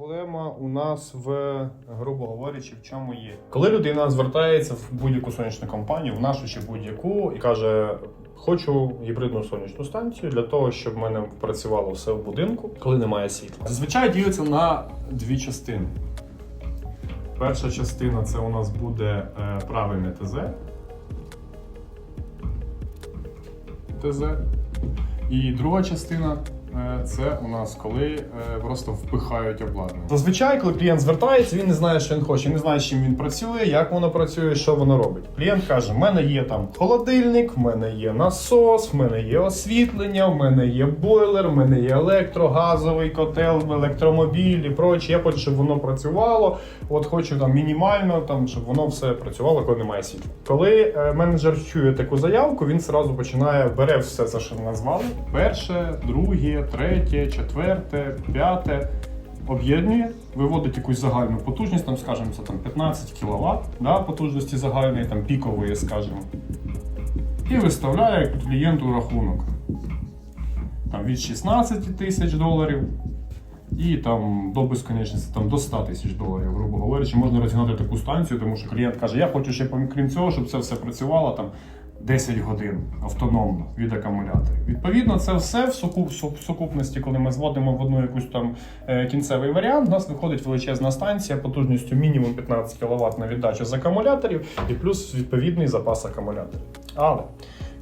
Проблема у нас в, грубо говорячи, в чому є. Коли людина звертається в будь-яку сонячну компанію, в нашу чи будь-яку, і каже: Хочу гібридну сонячну станцію для того, щоб в мене працювало все в будинку, коли немає світла. Зазвичай ділиться на дві частини. Перша частина це у нас буде е, правильне ТЗ. ТЗ. І друга частина це у нас коли е, просто впихають обладнання. Зазвичай, коли клієнт звертається, він не знає, що він хоче, не знає, з чим він працює, як воно працює, що воно робить. Клієнт каже: в мене є там холодильник, в мене є насос, в мене є освітлення, в мене є бойлер, в мене є електрогазовий котел, електромобіль і проче. Я хочу, щоб воно працювало. От хочу там мінімально, там щоб воно все працювало, коли немає світла. Коли е, менеджер чує таку заявку, він зразу починає бере все це, що назвали: перше, друге, третє, четверте, п'яте. Об'єднує, виводить якусь загальну потужність, там, скажімо, це там 15 кВт да, потужності загальної, там пікової, скажімо. І виставляє клієнту рахунок. Там від 16 тисяч доларів і там до безконечності, там до 100 тисяч доларів, грубо говорячи, можна розігнати таку станцію, тому що клієнт каже, я хочу ще крім цього, щоб це все працювало там 10 годин автономно від акумуляторів. Відповідно, це все в суку- в су- в сукупності, коли ми зводимо в одну якусь там е, кінцевий варіант, у нас виходить величезна станція потужністю мінімум 15 кВт на віддачу з акумуляторів і плюс відповідний запас акумуляторів. Але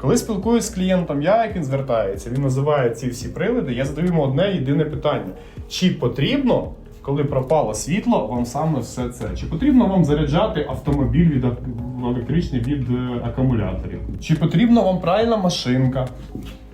коли спілкуюсь з клієнтом, я як він звертається, він називає ці всі прилади, я задаю йому одне єдине питання: чи потрібно, коли пропало світло, вам саме все це? Чи потрібно вам заряджати автомобіль від електричний від е, акумуляторів? Чи потрібна вам правильна машинка?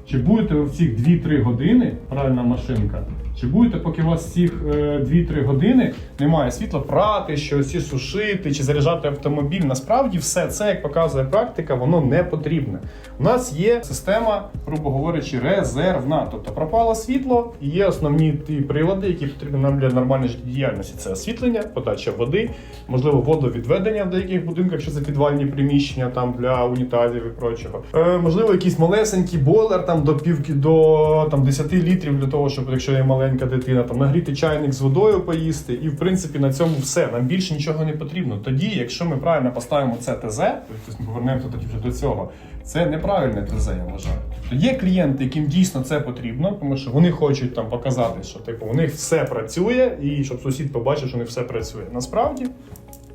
Чи будете ви в ці 2-3 години правильна машинка? Чи будете, поки у вас е, 2-3 години немає світла, прати щось, і сушити, чи заряджати автомобіль? Насправді все це, як показує практика, воно не потрібне. У нас є система, грубо говорячи, резервна. Тобто пропало світло, і є основні ті прилади, які потрібні нам для нормальної життєдіяльності. Це освітлення, подача води, можливо, водовідведення в деяких будинках, якщо це підвальні приміщення там для унітазів і прочого. Е, можливо, якийсь малесенький бойлер там до півки до там 10 літрів для того, щоб якщо є маленька дитина, там нагріти чайник з водою поїсти. І в принципі на цьому все. Нам більше нічого не потрібно. Тоді, якщо ми правильно поставимо це ТЗ, тобто ми повернемося тоді вже до цього. Це неправильне ТЗ, я вважаю. Тобто є клієнти, яким дійсно це потрібно, тому що вони хочуть там показати, що типу у них все працює, і щоб сусід побачив, що них все працює. Насправді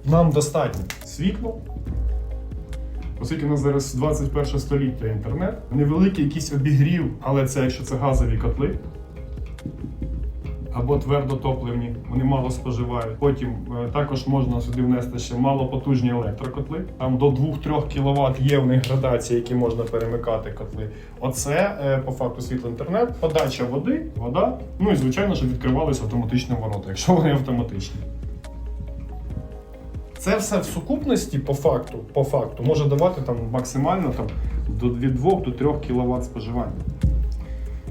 нам достатньо світло. Оскільки у нас зараз 21 століття інтернет, невеликий якийсь обігрів, але це якщо це газові котли або твердотопливні, вони мало споживають. Потім е, також можна сюди внести ще малопотужні електрокотли. Там до 2-3 кВт є в них градації, які можна перемикати котли. Оце е, по факту світло інтернет, подача води, вода. Ну і звичайно, щоб відкривалися автоматичні ворота, якщо вони автоматичні. Це все в сукупності по факту, по факту може давати там максимально там, до від 2 до 3 кВт споживання.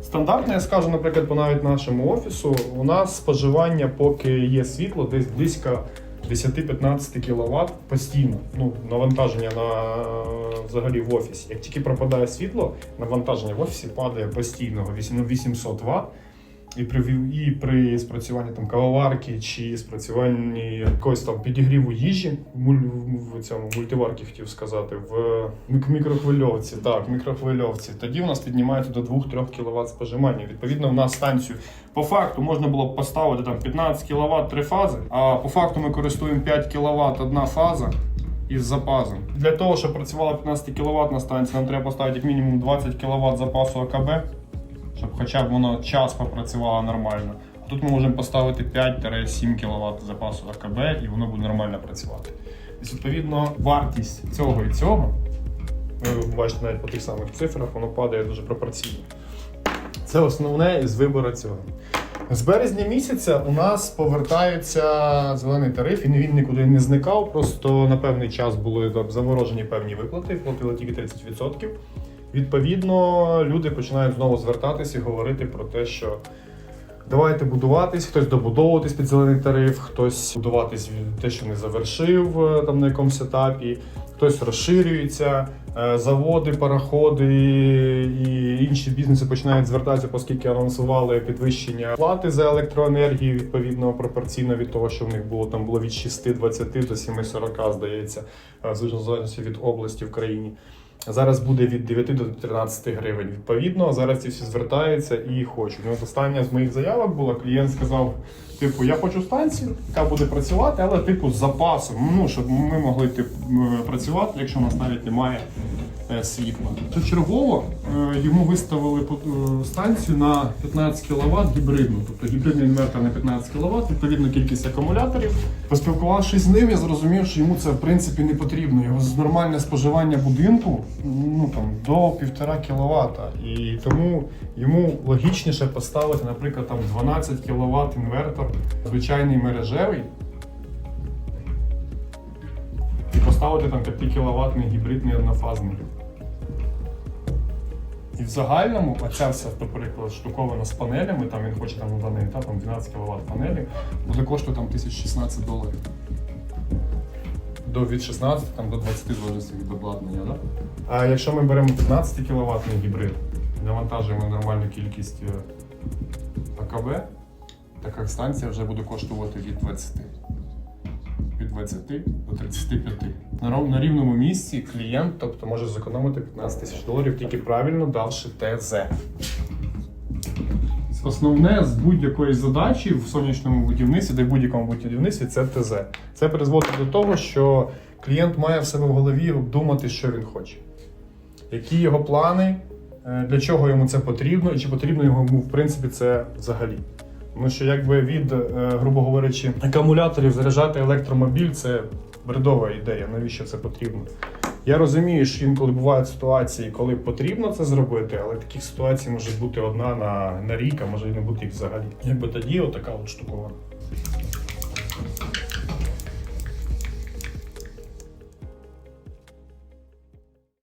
Стандартно, я скажу, наприклад, по навіть нашому офісу, у нас споживання, поки є світло, десь близько 10-15 кВт постійно. Ну, навантаження на взагалі в офісі. Як тільки пропадає світло, навантаження в офісі падає постійного 800 Вт. І при, і при спрацюванні там кавоварки чи спрацюванні якогось там підігріву їжі в, цьому мультиварці хотів сказати, в мікрохвильовці, так, мікрохвильовці, тоді в нас піднімається до 2-3 кВт споживання. Відповідно, в нас станцію по факту можна було б поставити там 15 кВт три фази, а по факту ми користуємо 5 кВт одна фаза. Із запасом. Для того, щоб працювала 15 кВт станція, нам треба поставити як мінімум 20 кВт запасу АКБ щоб хоча б воно час попрацювало нормально. А тут ми можемо поставити 5-7 кВт запасу АКБ і воно буде нормально працювати. Тобто, відповідно, вартість цього і цього, ви бачите навіть по тих самих цифрах, воно падає дуже пропорційно. Це основне із вибору цього. З березня місяця у нас повертається зелений тариф, і він нікуди не зникав. Просто на певний час були заморожені певні виплати, платили тільки 30%. Відповідно, люди починають знову звертатися і говорити про те, що давайте будуватись, хтось добудовуватись під зелений тариф, хтось будуватись від те, що не завершив е, там на якомусь етапі, Хтось розширюється, е, заводи, пароходи і інші бізнеси починають звертатися, оскільки анонсували підвищення плати за електроенергію відповідно пропорційно від того, що в них було там було від 6,20 до 7,40, здається, е, в залежності від області в країні. Зараз буде від 9 до 13 гривень. Відповідно, зараз ці всі звертаються і хочуть. Ну, остання з моїх заявок була, клієнт сказав: типу, я хочу станцію, яка буде працювати, але типу з запасом. Ну, щоб ми могли типу, працювати, якщо у нас навіть немає світла. То чергово е, йому виставили е, станцію на 15 кВт гібридну, тобто гібридний інвертор на 15 кВт, відповідно кількість акумуляторів. Поспілкувавшись з ним, я зрозумів, що йому це в принципі не потрібно. Його нормальне споживання будинку ну там до 1,5 кВт. І тому йому логічніше поставити, наприклад, там 12 кВт інвертор, звичайний мережевий. І поставити там 5 кВт гібридний однофазний. І в загальному оця вся, наприклад, штуковина з панелями, там він хоче там даний етап там 12 кВт панелі, буде коштувати там 1016 доларів. До від 16 там, до 20 залежності від обладнання. Да? А якщо ми беремо 15 кВт гібрид, навантажуємо нормальну кількість е, АКБ, така станція вже буде коштувати від 20 від 20 до 35. На, рівному місці клієнт тобто, може зекономити 15 тисяч доларів, тільки правильно давши ТЗ. Основне з будь-якої задачі в сонячному будівництві, де в будь-якому будівництві, це ТЗ. Це призводить до того, що клієнт має в себе в голові обдумати, що він хоче. Які його плани, е, для чого йому це потрібно, і чи потрібно йому, в принципі, це взагалі. Тому що якби від, е, грубо говорячи, акумуляторів заряджати електромобіль це бредова ідея. Навіщо це потрібно? Я розумію, що інколи бувають ситуації, коли потрібно це зробити, але таких ситуацій може бути одна на, на рік, а може і не бути їх взагалі. Якби тоді отака от штукована.